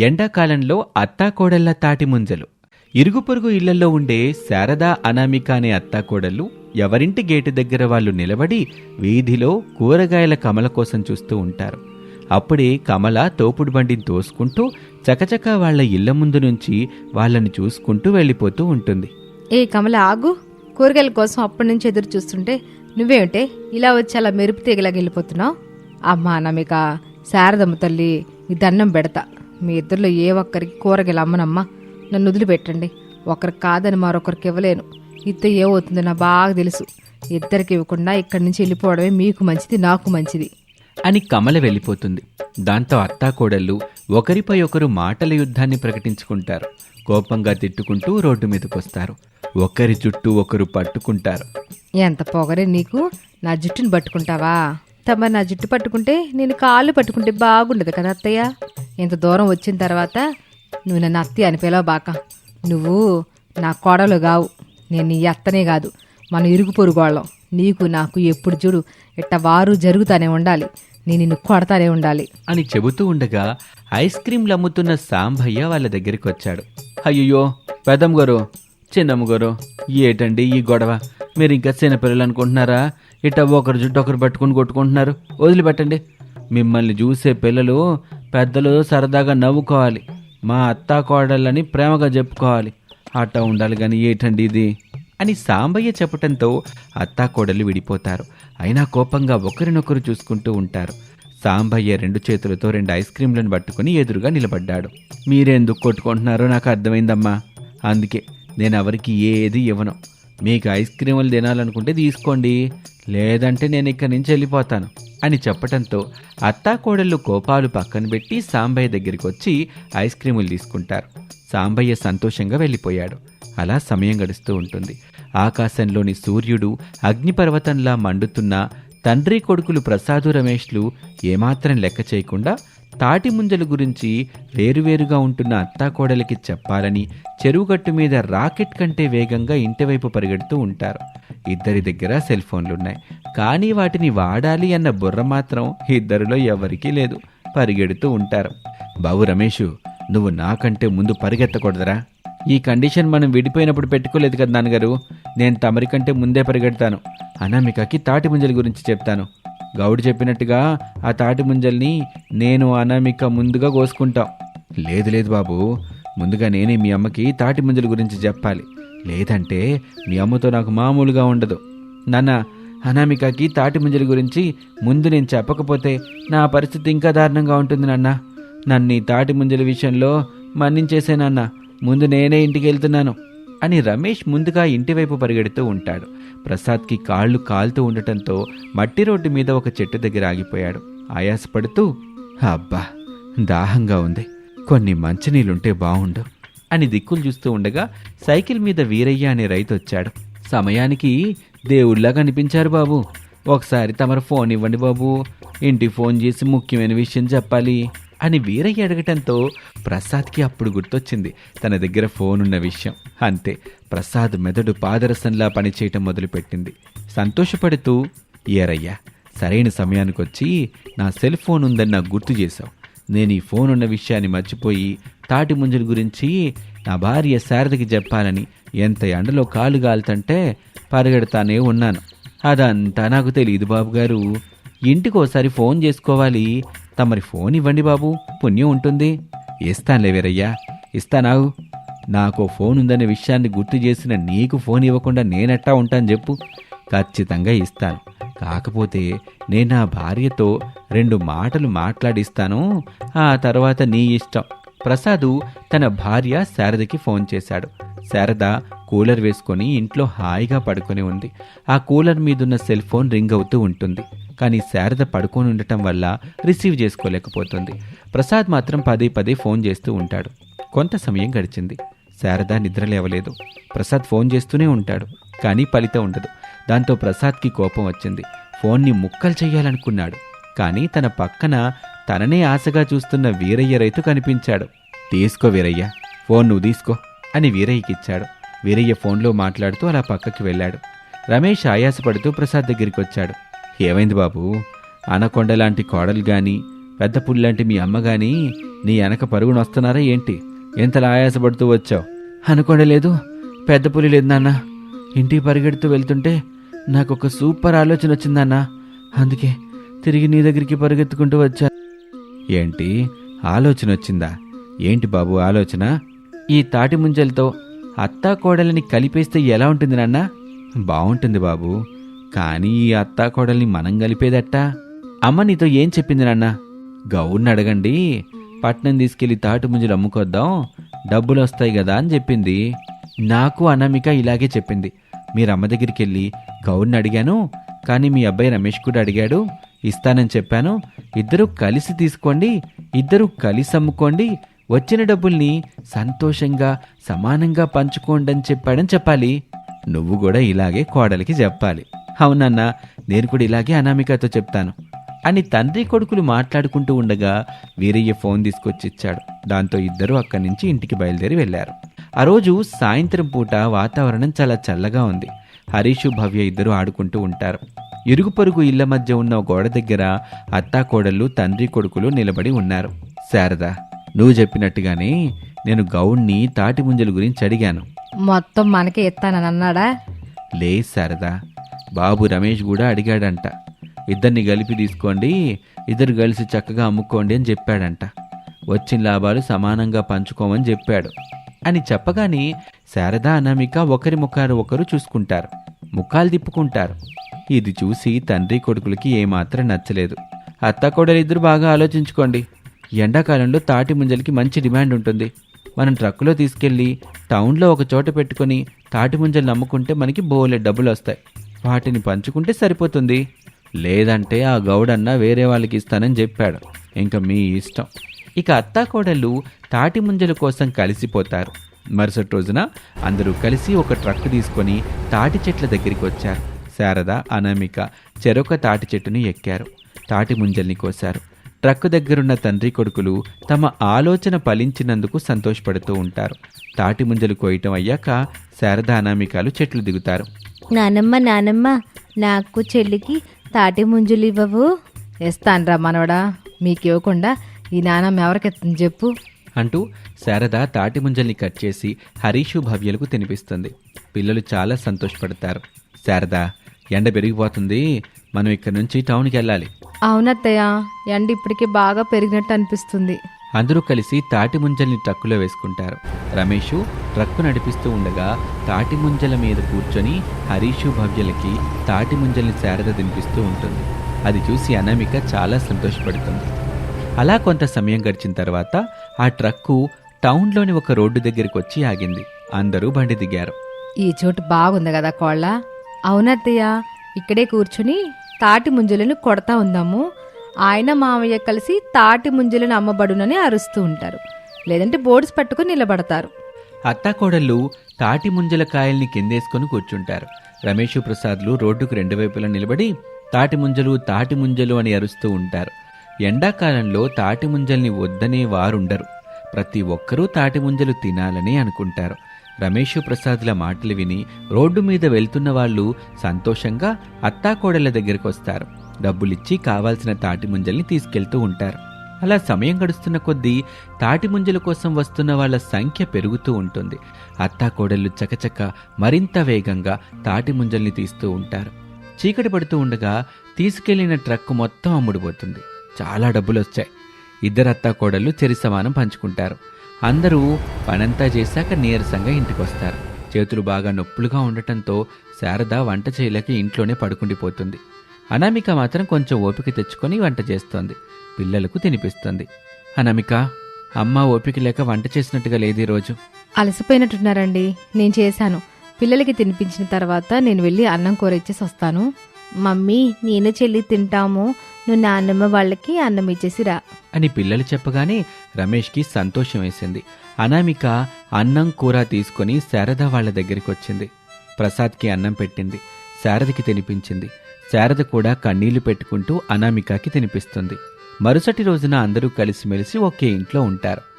ఎండాకాలంలో అత్తాకోడళ్ళ తాటి ముంజలు. ఇరుగు పొరుగు ఇళ్ళలో ఉండే శారదా అనామిక అనే అత్తాకోడళ్ళు ఎవరింటి గేటు దగ్గర వాళ్ళు నిలబడి వీధిలో కూరగాయల కమల కోసం చూస్తూ ఉంటారు. అప్పుడే కమల తోపుడు బండిని తోసుకుంటూ చకచక వాళ్ళ ఇళ్ళ ముందు నుంచి వాళ్ళని చూసుకుంటూ వెళ్ళిపోతూ ఉంటుంది. ఏ కమల ఆగు. కూరగాయల కోసం అప్పటి నుంచి ఎదురు చూస్తుంటే నువ్వేమిటే? ఇలా వచ్చి అలా మెరుపు తీగలాగా వెళ్ళిపోతున్నావు? అమ్మా అనామిక శారదమ్మ తల్లి ఇది దండం పెడతా. మీ ఇద్దరిలో ఏ ఒక్కరికి కూరగాయలు అమ్మనమ్మా. నన్ను వదిలిపెట్టండి. ఒకరికి కాదని మరొకరికి ఇవ్వలేను. ఇస్తే ఏమవుతుందో నాకు బాగా తెలుసు. ఇద్దరికి ఇవ్వకుండా ఇక్కడి నుంచి వెళ్ళిపోవడమే మీకు మంచిది నాకు మంచిది. అని కమల వెళ్ళిపోతుంది. దాంతో అత్తాకోడళ్ళు ఒకరిపై ఒకరు మాటల యుద్ధాన్ని ప్రకటించుకుంటారు. కోపంగా తిట్టుకుంటూ రోడ్డు మీదకొస్తారు. ఒకరి చుట్టూ ఒకరు పట్టుకుంటారు. ఎంత పొగరే నీకు? నా జుట్టుని పట్టుకుంటావా? తమ నా జుట్టు పట్టుకుంటే నేను కాళ్ళు పట్టుకుంటే బాగుండదు కదా అత్తయ్య. ఇంత దూరం వచ్చిన తర్వాత నువ్వు నన్ను అత్తి అని పిలవబాక నువ్వు నా కోడలు కావు. నేను నీ అత్తనే కాదు. మన ఇరుగు పొరుగోళ్ళం నీకు నాకు ఎప్పుడు చూడు ఇట్ట వారు జరుగుతానే ఉండాలి. నేను నిన్ను కొడతానే ఉండాలి. అని చెబుతూ ఉండగా ఐస్ క్రీంలు అమ్ముతున్న సాంభయ్య వాళ్ళ దగ్గరికి వచ్చాడు. అయ్యయ్యో పెదం గారు చిన్నమ్మ గారు ఏటండి ఈ గొడవ? మీరు ఇంకా చిన్నపిల్లలు అనుకుంటున్నారా? ఇట్ట ఒకరు జుట్టు ఒకరు పట్టుకుని కొట్టుకుంటున్నారు. వదిలిపెట్టండి. మిమ్మల్ని చూసే పిల్లలు పెద్దలు సరదాగా నవ్వుకోవాలి. మా అత్తా కోడళ్ళని ప్రేమగా చెప్పుకోవాలి. అట్ట ఉండాలి కానీ ఏటండి ఇది? అని సాంబయ్య చెప్పటంతో అత్తా కోడలు విడిపోతారు. అయినా కోపంగా ఒకరినొకరు చూసుకుంటూ ఉంటారు. సాంబయ్య రెండు చేతులతో రెండు ఐస్ క్రీంలను పట్టుకుని ఎదురుగా నిలబడ్డాడు. మీరెందుకు కొట్టుకుంటున్నారో నాకు అర్థమైందమ్మా. అందుకే నేను ఎవరికి ఏది ఇవ్వను. మీకు ఐస్ క్రీములు తినాలనుకుంటే తీసుకోండి. లేదంటే నేను ఇక్కడి నుంచి వెళ్ళిపోతాను. అని చెప్పటంతో అత్తాకోడళ్ళు కోపాలు పక్కన పెట్టి సాంబయ్య దగ్గరికి వచ్చి ఐస్ క్రీములు తీసుకుంటారు. సాంబయ్య సంతోషంగా వెళ్ళిపోయాడు. అలా సమయం గడుస్తూ ఉంటుంది. ఆకాశంలోని సూర్యుడు అగ్నిపర్వతంలా మండుతున్న తండ్రి కొడుకులు ప్రసాదు రమేష్లు ఏమాత్రం లెక్క చేయకుండా తాటి ముంజల గురించి వేరువేరుగా ఉంటున్న అత్తాకోడలికి చెప్పాలని చెరువుగట్టు మీద రాకెట్ కంటే వేగంగా ఇంటివైపు పరిగెడుతూ ఉంటారు. ఇద్దరి దగ్గర సెల్ ఫోన్లున్నాయి. కానీ వాటిని వాడాలి అన్న బుర్ర మాత్రం ఇద్దరిలో ఎవరికీ లేదు. పరిగెడుతూ ఉంటారు. బావు రమేషు నువ్వు నాకంటే ముందు పరిగెత్తకూడదరా. ఈ కండిషన్ మనం విడిపోయినప్పుడు పెట్టుకోలేదు కదా నాన్నగారు. నేను తమరి కంటే ముందే పరిగెడతాను. అనామికకి తాటి ముంజల గురించి చెప్తాను. గౌడు చెప్పినట్టుగా ఆ తాటి ముంజల్ని నేను అనామిక ముందుగా కోసుకుంటాం. లేదు లేదు బాబు. ముందుగా నేనే మీ అమ్మకి తాటి ముంజల గురించి చెప్పాలి. లేదంటే మీ అమ్మతో నాకు మామూలుగా ఉండదు. నాన్న అనామికకి తాటి ముంజల గురించి ముందు నేను చెప్పకపోతే నా పరిస్థితి ఇంకా దారుణంగా ఉంటుంది నాన్న. నన్ను ఈ తాటి ముంజల విషయంలో మన్నించేసే నాన్న. ముందు నేనే ఇంటికి వెళ్తున్నాను. అని రమేష్ ముందుగా ఇంటివైపు పరిగెడుతూ ఉంటాడు. ప్రసాద్కి కాళ్ళు కాలుతూ ఉండటంతో మట్టి రోడ్డు మీద ఒక చెట్టు దగ్గర ఆగిపోయాడు. ఆయాసపడుతూ అబ్బా దాహంగా ఉంది. కొన్ని మంచినీళ్ళుంటే బాగుండు అని దిక్కులు చూస్తూ ఉండగా సైకిల్ మీద వీరయ్య అనే రైతు వచ్చాడు. సమయానికి దేవుళ్ళగా కనిపించారు బాబు. ఒకసారి తమరు ఫోన్ ఇవ్వండి బాబు. ఇంటి ఫోన్ చేసి ముఖ్యమైన విషయం చెప్పాలి. అని వీరయ్య అడగటంతో ప్రసాద్కి అప్పుడు గుర్తొచ్చింది తన దగ్గర ఫోన్ ఉన్న విషయం. అంతే ప్రసాద్ మెదడు పాదరసంలా పనిచేయటం మొదలుపెట్టింది. సంతోషపడుతూ ఏరయ్యా సరైన సమయానికి వచ్చి నా సెల్ ఫోన్ ఉందని నాకు గుర్తు చేశావు. నేను ఈ ఫోన్ ఉన్న విషయాన్ని మర్చిపోయి తాటి ముంజల గురించి నా భార్య శారదకి చెప్పాలని ఎంత ఎండలో కాలు గాలుతంటే పరిగెడతానే ఉన్నాను. అదంతా నాకు తెలియదు బాబుగారు. ఇంటికి ఒకసారి ఫోన్ చేసుకోవాలి. తమరి ఫోన్ ఇవ్వండి బాబు పుణ్యం ఉంటుంది. ఇస్తానులే వీరయ్యా ఇస్తానావు నాకు ఫోన్ ఉందనే విషయాన్ని గుర్తు చేసిన నీకు ఫోన్ ఇవ్వకుండా నేనెట్టా ఉంటాను చెప్పు. ఖచ్చితంగా ఇస్తాను. కాకపోతే నేను నా భార్యతో రెండు మాటలు మాట్లాడిస్తాను. ఆ తర్వాత నీ ఇష్టం. ప్రసాదు తన భార్య శారదకి ఫోన్ చేశాడు. శారద కూలర్ వేసుకొని ఇంట్లో హాయిగా పడుకొని ఉంది. ఆ కూలర్ మీదున్న సెల్ ఫోన్ రింగ్ అవుతూ ఉంటుంది. కానీ శారద పడుకొని ఉండటం వల్ల రిసీవ్ చేసుకోలేకపోతుంది. ప్రసాద్ మాత్రం పదే పదే ఫోన్ చేస్తూ ఉంటాడు. కొంత సమయం గడిచింది. శారద నిద్ర లేవలేదు. ప్రసాద్ ఫోన్ చేస్తూనే ఉంటాడు. కానీ ఫలితం ఉండదు. దాంతో ప్రసాద్కి కోపం వచ్చింది. ఫోన్ని ముక్కలు చేయాలనుకున్నాడు కానీ తన పక్కన తననే ఆశగా చూస్తున్న వీరయ్య రైతు కనిపించాడు. తీసుకో వీరయ్య ఫోన్ నువ్వు తీసుకో అని వీరయ్యకిచ్చాడు వీరయ్య ఫోన్లో మాట్లాడుతూ అలా పక్కకి వెళ్ళాడు. రమేష్ ఆయాసపడుతూ ప్రసాద్ దగ్గరికి వచ్చాడు. ఏమైంది బాబు? అనకొండ లాంటి కోడలు గాని పెద్ద పుల్లాంటి మీ అమ్మ గాని నీ వెనక పరుగున వస్తున్నారా ఏంటి? ఎంతలా ఆయాసపడుతూ వచ్చావు? అనుకోడలేదు పెద్ద పులి లేదు నాన్న. ఇంటికి పరిగెడుతూ వెళ్తుంటే నాకు ఒక సూపర్ ఆలోచన వచ్చిందన్న అందుకే తిరిగి నీ దగ్గరికి పరిగెత్తుకుంటూ వచ్చా. ఏంటి? ఆలోచన వచ్చిందా? ఏంటి బాబు ఆలోచన? ఈ తాటి ముంజలతో అత్తా కోడలిని కలిపేస్తే ఎలా ఉంటుంది నాన్న? బాగుంటుంది బాబు. కానీ ఈ అత్తాకోడల్ని మనం కలిపేదట్టా? అమ్మ నీతో ఏం చెప్పింది నాన్న? గౌడ్ని అడగండి. పట్నం తీసుకెళ్ళి తాటు ముంజలు అమ్ముకొద్దాం. డబ్బులు వస్తాయి కదా అని చెప్పింది. నాకు అనామిక ఇలాగే చెప్పింది. మీరు అమ్మ దగ్గరికి వెళ్ళి గౌడ్ని అడిగాను. కానీ మీ అబ్బాయి రమేష్ కూడా అడిగాడు. ఇస్తానని చెప్పాను. ఇద్దరు కలిసి తీసుకోండి. ఇద్దరు కలిసి అమ్ముకోండి. వచ్చిన డబ్బుల్ని సంతోషంగా సమానంగా పంచుకోండి అని చెప్పాడని చెప్పాలి. నువ్వు కూడా ఇలాగే కోడలికి చెప్పాలి. అవునన్నా నేను కూడా ఇలాగే అనామికతో చెప్తాను. అని తండ్రి కొడుకులు మాట్లాడుకుంటూ ఉండగా వీరయ్య ఫోన్ తీసుకొచ్చి ఇచ్చాడు దాంతో ఇద్దరు అక్కడి నుంచి ఇంటికి బయలుదేరి వెళ్ళారు ఆ రోజు సాయంత్రం పూట వాతావరణం చాలా చల్లగా ఉంది. హరీషు భవ్య ఇద్దరు ఆడుకుంటూ ఉంటారు. ఇరుగు పొరుగు ఇళ్ళ మధ్య ఉన్న గోడ దగ్గర అత్తా కోడళ్ళు తండ్రి కొడుకులు నిలబడి ఉన్నారు. శారదా నువ్వు చెప్పినట్టుగానే నేను గౌణ్ణి తాటి ముంజల గురించి అడిగాను. మొత్తం మనకే ఇస్తానని అన్నాడా లే శారదా బాబు రమేష్ కూడా అడిగాడంట. ఇద్దరిని కలిపి తీసుకోండి ఇద్దరు కలిసి చక్కగా అమ్ముకోండి అని చెప్పాడంట. వచ్చిన లాభాలు సమానంగా పంచుకోమని చెప్పాడు అని చెప్పగానే శారదా అనామిక ఒకరి ముఖాలు ఒకరు చూసుకుంటారు. ముఖాలు తిప్పుకుంటారు. ఇది చూసి తండ్రి కొడుకులకి ఏమాత్రం నచ్చలేదు. అత్త కోడలిద్దరు బాగా ఆలోచించుకోండి. ఎండాకాలంలో తాటి ముంజలకి మంచి డిమాండ్ ఉంటుంది. మనం ట్రక్కులో తీసుకెళ్ళి టౌన్లో ఒక చోట పెట్టుకొని తాటి ముంజలు నమ్ముకుంటే మనకి బోలే డబ్బులు వస్తాయి. వాటిని పంచుకుంటే సరిపోతుంది. లేదంటే ఆ గౌడన్న వేరే వాళ్ళకి ఇస్తానని చెప్పాడు. ఇంకా మీ ఇష్టం. ఇక అత్తాకోడళ్ళు తాటి ముంజల కోసం కలిసిపోతారు. మరుసటి రోజున అందరూ కలిసి ఒక ట్రక్ తీసుకొని తాటి చెట్ల దగ్గరికి వచ్చారు. శారద అనామిక చెరొక తాటి చెట్టుని ఎక్కారు. తాటి ముంజల్ని కోశారు. ట్రక్ దగ్గరున్న తండ్రి కొడుకులు తమ ఆలోచన ఫలించినందుకు సంతోషపడుతూ ఉంటారు. తాటి ముంజలు కోయటం అయ్యాక శారద అనామికాలు చెట్లు దిగుతారు. నానమ్మ నానమ్మ నాకు చెల్లికి తాటి ముంజులు ఇవ్వవు. ఇస్తాన్రా మనవడా మీకు ఇవ్వకుండా ఈ నానమ్మ ఎవరికెత్తుంది చెప్పు. అంటూ శారద తాటి ముంజల్ని కట్ చేసి హరీషు భవ్యలకు తినిపిస్తుంది. పిల్లలు చాలా సంతోషపడతారు. శారద ఎండ పెరిగిపోతుంది. మనం ఇక్కడ నుంచి టౌన్కి వెళ్ళాలి. అవునత్తయ్య ఎండ ఇప్పటికే బాగా పెరిగినట్టు అనిపిస్తుంది. అందరూ కలిసి తాటి ముంజల్ని ట్రక్కులో వేసుకుంటారు. రమేషు ట్రక్కు నడిపిస్తూ ఉండగా తాటి ముంజల మీద కూర్చొని హరీషు భవ్యలకి తాటి ముంజల్ని శారద తినిపిస్తూ ఉంటుంది. అది చూసి అనామిక చాలా సంతోషపడుతుంది. అలా కొంత సమయం గడిచిన తర్వాత ఆ ట్రక్కు టౌన్లోని ఒక రోడ్డు దగ్గరికి వచ్చి ఆగింది. అందరూ బండి దిగారు. ఈ చోటు బాగుంది కదా కోళ్ళ? అవునత్తయ్య ఇక్కడే కూర్చుని తాటి ముంజలను కొడతా ఉందాము. ఆయన మామయ్య కలిసి తాటి ముంజలను అమ్మబడునని అరుస్తూ ఉంటారు. లేదంటే బోర్డ్స్ పట్టుకుని నిలబడతారు. అత్తాకోడళ్ళు తాటి ముంజల కాయల్ని కిందేసుకొని కూర్చుంటారు. రమేష్ ప్రసాద్లు రోడ్డుకు రెండు వైపులా నిలబడి తాటి ముంజలు తాటి ముంజలు అని అరుస్తూ ఉంటారు. ఎండాకాలంలో తాటి ముంజల్ని వద్దనే వారుండరు. ప్రతి ఒక్కరూ తాటి ముంజలు తినాలని అనుకుంటారు. రమేష్ ప్రసాద్ల మాటలు విని రోడ్డు మీద వెళ్తున్న వాళ్ళు సంతోషంగా అత్తాకోడళ్ళ దగ్గరికి వస్తారు. డబ్బులిచ్చి కావాల్సిన తాటి ముంజల్ని తీసుకెళ్తూ ఉంటారు. అలా సమయం గడుస్తున్న కొద్దీ తాటి ముంజల కోసం వస్తున్న వాళ్ళ సంఖ్య పెరుగుతూ ఉంటుంది. అత్తాకోడళ్ళు చకచక మరింత వేగంగా తాటి ముంజల్ని తీస్తూ ఉంటారు. చీకటి పడుతూ ఉండగా తీసుకెళ్ళిన ట్రక్ మొత్తం అమ్ముడుపోతుంది. చాలా డబ్బులు వచ్చాయి ఇద్దరు అత్తాకోడళ్ళు చెరి సమానం పంచుకుంటారు. అందరూ పనంతా చేశాక నీరసంగా ఇంటికొస్తారు. చేతులు బాగా నొప్పులుగా ఉండటంతో శారద వంట చేయలేక ఇంట్లోనే పడుకుండిపోతుంది. అనామిక మాత్రం కొంచెం ఓపిక తెచ్చుకొని వంట చేస్తోంది. పిల్లలకు తినిపిస్తుంది. అనామిక అమ్మ ఓపిక లేక వంట చేసినట్టుగా లేదు ఈరోజు. అలసిపోయినట్టున్నారండి. నేను చేశాను. పిల్లలకి తినిపించిన తర్వాత నేను వెళ్ళి అన్నం కూర ఇచ్చేసి వస్తాను. మమ్మీ నేను చెల్లి తింటాము. నువ్వు నాన్నమ్మ వాళ్ళకి అన్నం ఇచ్చేసిరా అని పిల్లలు చెప్పగానే రమేష్కి సంతోషం వేసింది. అనామిక అన్నం కూర తీసుకొని శారద వాళ్ళ దగ్గరికి వచ్చింది. ప్రసాద్కి అన్నం పెట్టింది. శారదకి తినిపించింది. శారద కూడా కన్నీళ్ళు పెట్టుకుంటూ అనామికకి తినిపిస్తుంది. మరుసటి రోజున అందరూ కలిసిమెలిసి ఒకే ఇంట్లో ఉంటారు.